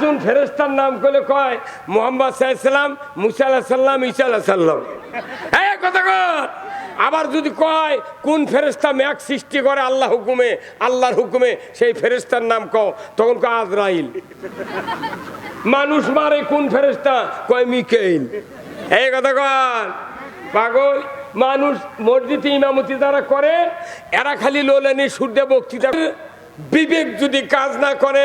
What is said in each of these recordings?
চারজন ফেরেস্তার নাম করলে কয়, মোহাম্মদ সাল্লাম, মুসা আল্লাহ সাল্লাম ঈসা আল্লাহ সাল্লাম কথা কর। আবার যদি কয়, কোন ফেরেস্তা ম্যাক সৃষ্টি করে আল্লাহ হুকুমে, আল্লাহর হুকুমে, সেই ফেরেস্তার নাম কও, তখন কয় আজরাইল। মানুষ মারে কোন ফেরেস্তা কয় মিকেইল। এই কথা কর। পাগল, মানুষ মসজিদে ইমামতি যারা করে, এরা খালি লোলেনি সূর্য বক্তৃতা বিবেক যদি কাজ না করে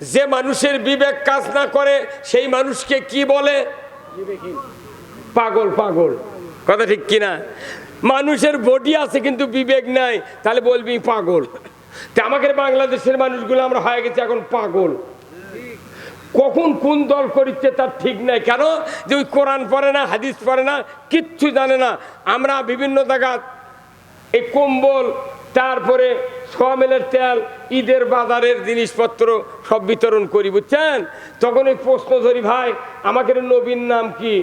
যে মানুষের বিবেক কাজ না করে সেই মানুষকে কি বলে? পাগল পাগল। কথা ঠিক কিনা? মানুষের বডি আছে কিন্তু বিবেক নাই তাহলে বলবি পাগল। তা আমাদের বাংলাদেশের মানুষগুলো আমরা হয়ে গেছি এখন পাগল। কখন কোন দল করিচ্ছে তার ঠিক নাই? কেন? যে ওই কোরআন পড়ে না হাদিস পড়ে না কিচ্ছু জানে না। আমরা বিভিন্ন জায়গা এই কম্বল তারপরে সমেলের তেল, ঈদের বাজারের জিনিসপত্র সব বিতরণ করি, বুঝছেন? তখন এই প্রশ্ন ধরি, ভাই, আমাকে নবীন নাম কি?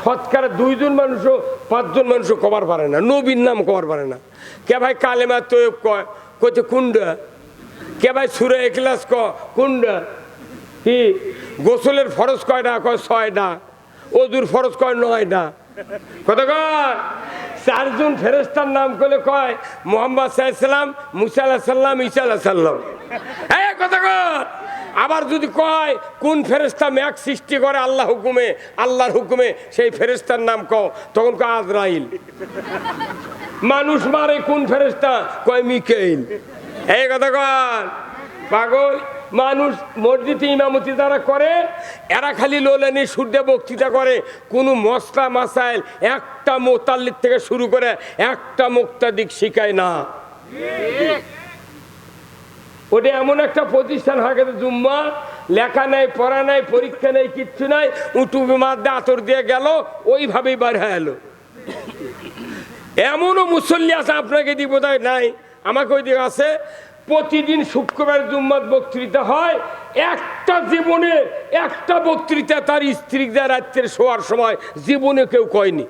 শতকরা দুইজন মানুষও, পাঁচজন মানুষও কবার পারে না নবীন নাম কবার পারে না। কে ভাই কালেমা তৈব কয়? কইছে কুন্ডা কে ভাই সুরে এক্লাস ক কুন্ডা কি? গোসলের ফরজ কয়টা কয় ছয়টা অজুর ফরজ কয় নয়টা কত কয়? চারজন ফেরেস্তার নাম করলে কয়? মোহাম্মদ সাল্লাম, মুসা আল্লাহ সাল্লাম ঈসা আল্লাহ হ্যাঁ কত কর। আবার যদি কয়, কোন ফেরেস্তা ম্যাক সৃষ্টি করে আল্লাহ হুকুমে, আল্লাহর হুকুমে, সেই ফেরেস্তার নাম কও। তখন কয় আজরাইল। মানুষ মারে কোন ফেরেস্তা কয় মিকেইল। এই কথা কর। পাগল? মানুষ মসজিদে ইমামতি যারা করে, এরা খালি লোলেনি সূর্য বক্তৃতা করে। কোনো মশলা মাসাইল একটা মোতাল্লির থেকে শুরু করে একটা মুক্তাদিক শিখায় না। ওটা এমন একটা প্রতিষ্ঠান হয়ে গেছে জুম্মা, লেখা নাই, পড়া নাই, পরীক্ষা নেই, কিচ্ছু নাই, উঁটু বিমার দিয়ে আতর দিয়ে গেল, ওইভাবেই বার হয়ে এলো। এমনও মুসল্লি আছে, আপনাকে দিব নাই, আমাকে ওই দিকে আছে। প্রতিদিন শুক্রবার জুম্মাত বক্তৃতা হয়। একটা জীবনে একটা বক্তৃতা তার স্ত্রী দেয় রাত্রের শোয়ার সময় জীবনে কেউ কয়নি।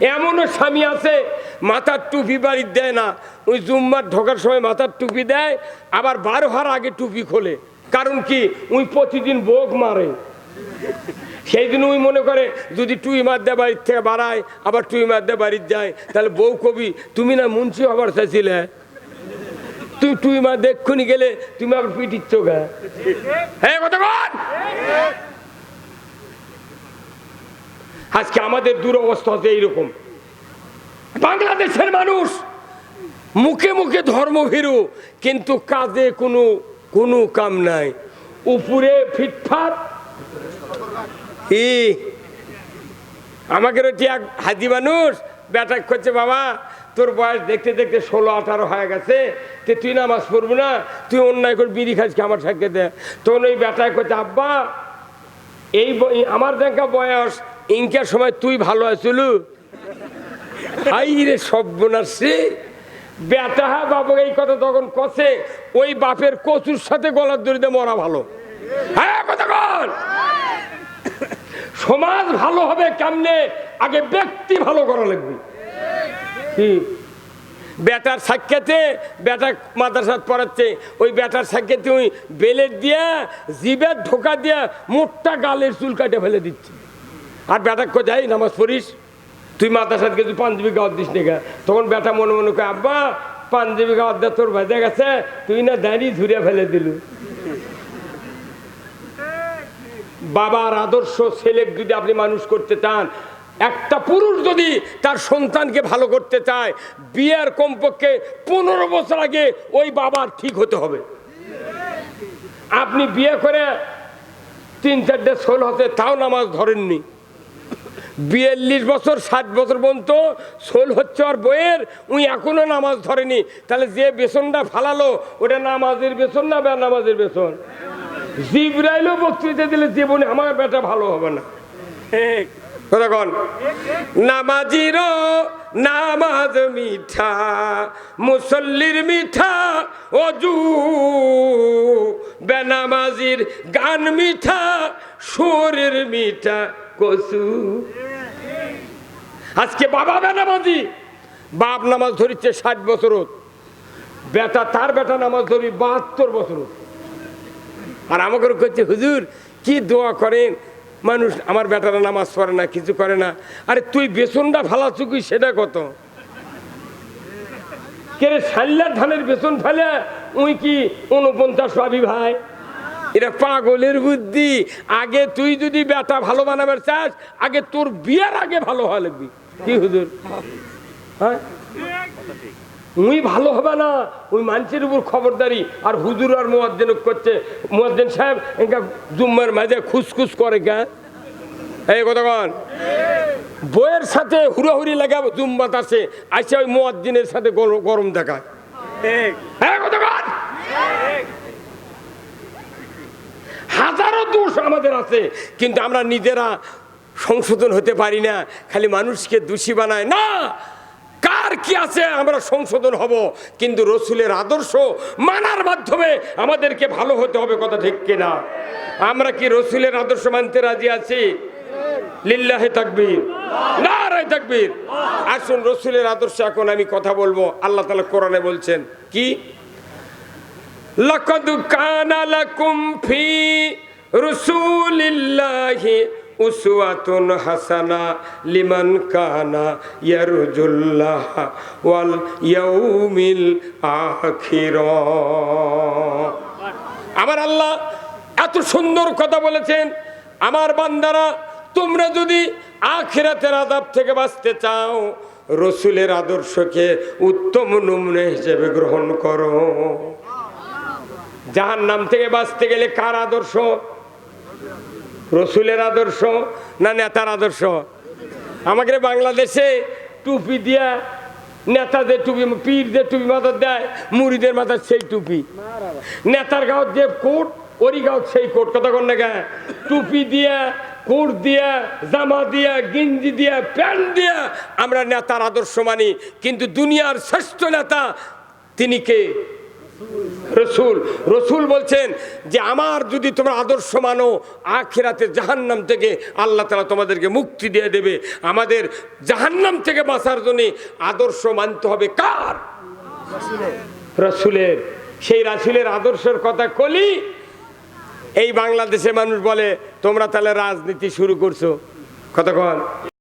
এমনও স্বামী আছে, মাথার টুপি বাড়ির দেয় না। ওই জুম্মার ঢোকার সময় মাথার টুপি দেয়, আবার বার হওয়ার আগে টুপি খোলে। কারণ কি? উই প্রতিদিন বোক মারে। সেই দিন উই মনে করে, যদি টুই মাদ্দা বাড়ির থেকে বাড়ায়, আবার টুই মাদ্দা বাড়ির যায়, তাহলে বউ কবি, তুমি না মুন্সি হবার চাইছিলে? তুই তুই মা দেখুনি গেলে তুমি আবার পিটিচ্ছ গা আজকে আমাদের দুরবস্থা হচ্ছে এইরকম। বাংলাদেশের মানুষ মুখে মুখে ধর্ম ধর্মভীরু, কিন্তু কাজে কোনো কোনো কাম নাই। উপরে ফিটফাট। ই, আমাকে এক হাজি মানুষ বেটা করছে, বাবা। তোর বয়স দেখতে দেখতে ষোলো, আঠারো হয়ে গেছে, তে তুই নামাজ পড়ব না, তুই অন্যায় করে বিড়ি খাস আমার সাথে দে। তখন ওই বেটায় করছে আব্বা, এই আমার দেখা বয়স, ইনকার সময় তুই ভালো আছিলু? রে বাবু এই কথা তখন ওই বাপের কচুর সাথে গলার দড়িতে মরা ভালো। হ্যাঁ কথা সমাজ ভালো হবে কেমনে? আগে ব্যক্তি ভালো করা লাগবে। বেটার সাক্ষাতে বেটা মাদ্রাসাত পড়াচ্ছে। ওই বেটার সাক্ষাতে ওই বেলের দিয়া জিবের ঢোকা দিয়া মোটটা গালের চুল কাটে ফেলে দিচ্ছে। আর বেটা কোথায় নামাজ পড়িস? তুই মাদ্রাসাত গেছি পাঞ্জাবি গাওয়ার দিস না তখন বেটা মনে মনে করে আব্বা, পাঞ্জাবি গাওয়ার দেয় তোর ভেজে গেছে তুই না দাঁড়িয়ে ধুরিয়া ফেলে দিল। বাবার আদর্শ ছেলে যদি আপনি মানুষ করতে চান একটা পুরুষ যদি তার সন্তানকে ভালো করতে চায়, বিয়ের কমপক্ষে পনেরো বছর আগে ওই বাবার ঠিক হতে হবে। আপনি বিয়ে করে তিন চারটে ষোল হতে তাও নামাজ ধরেননি। বিয়াল্লিশ বছর, ষাট বছর পর্যন্ত সোল হচ্ছে আর বইয়ের উই এখনও নামাজ ধরেনি। তাহলে যে বেসনটা ফালালো, ওটা নামাজের বেসন না বে নামাজের বেসন? জিব্রাইলও বক্তৃতা দিলে জীবনে আমার বেটা ভালো হবে না। কতক্ষণ নামাজ মিঠা, মুসল্লির মিঠা, অজু, বেনামাজির গান মিঠা, সুরের মিঠা, কসু। আজকে বাবা বেনামাজি, বাপ নামাজ ধরিচ্ছে ষাট বছর বেটা তার বেটা নামাজ ধরি বাহাত্তর বছর আর আমাকে করছে হুজুর, কি দোয়া করেন? মানুষ, আমার বেটারা নামাজ পড়ে না, কিছু করে না। আরে, তুই বেসনটা ফালা চুকুই সেটা কত? কেরে সাল্লার ধানের বেসন ফেলে? উই কি উনপঞ্চাশ পাবি ভাই? এটা পাগলের বুদ্ধি। আগে তুই যদি বেটা ভালো বানাবার চাস, আগে তোর বিয়ের আগে ভালো হওয়া লাগবি। কি হুজুর? হ্যাঁ? উই ভালো হবে না। ওই মানুষের উপর খবরদারি। আর হুজুর আর মোয়াজ্জেন করছে। মোয়াজ্জেন সাহেব এনকা জুম্মার মাঝে খুসখুস করে কে? এই কতক্ষণ বইয়ের সাথে হুড়াহুড়ি লাগা জুম্মাত আছে। আইসা ওই মোয়াজ্জিনের সাথে গর- গরম দেখায়। হাজারো দোষ আমাদের আছে। কিন্তু আমরা নিজেরা সংশোধন হতে পারি না। খালি মানুষকে দোষী বানায়। না! আর কি আছে? আমরা সংশোধন হব। কিন্তু রসুলের আদর্শ মানার মাধ্যমে আমাদেরকে ভালো হতে হবে কথা ঠিক কিনা? আমরা কি রসুলের আদর্শ মানতে রাজি আছি? লিল্লাহে তাকবীর। না রায় তাকবীর। আসুন, রসুলের আদর্শে এখন আমি কথা বলব। আল্লাহ তালা কোরআনে বলছেন, কি? লাকাদ কানা লাকুম ফি রসুলিল্লাহি উসুয়াতুন হাসানা লিমান কানা ইয়ারুজুল্লাহ ওয়াল ইয়াউমিল আখির। আমার আল্লাহ এত সুন্দর কথা বলেছেন। আমার বান্দারা, তোমরা যদি আখিরাতের আদাব থেকে বাঁচতে চাও, রসুলের আদর্শকে উত্তম নমুনে হিসেবে গ্রহণ করো। যাহার নাম থেকে বাঁচতে গেলে কার আদর্শ? রসুলের আদর্শ না নেতার আদর্শ? আমাকে বাংলাদেশে টুপি দিয়া নেতাদের টুপি, পীরদের টুপি মাথার দেয়, মুড়িদের মাথার সেই টুপি। নেতার গাঁত যে কোট ওরই গাঁত সেই কোট কথা কন না টুপি দিয়া কোট দিয়া, জামা দিয়া, গিঞ্জি দিয়া, প্যান্ট দিয়া আমরা নেতার আদর্শ মানি। কিন্তু দুনিয়ার শ্রেষ্ঠ নেতা তিনি কে? রসুল রসুল বলছেন যে আমার যদি তোমরা আদর্শ মানো, আখিরাতে জাহান্নাম থেকে আল্লাহ তালা তোমাদেরকে মুক্তি দিয়ে দেবে। আমাদের জাহান্নাম থেকে বাঁচার জন্য আদর্শ মানতে হবে কার? রসুলের। সেই রাসুলের আদর্শের কথা কলি, এই বাংলাদেশের মানুষ বলে, তোমরা তাহলে রাজনীতি শুরু করছ। কতক্ষণ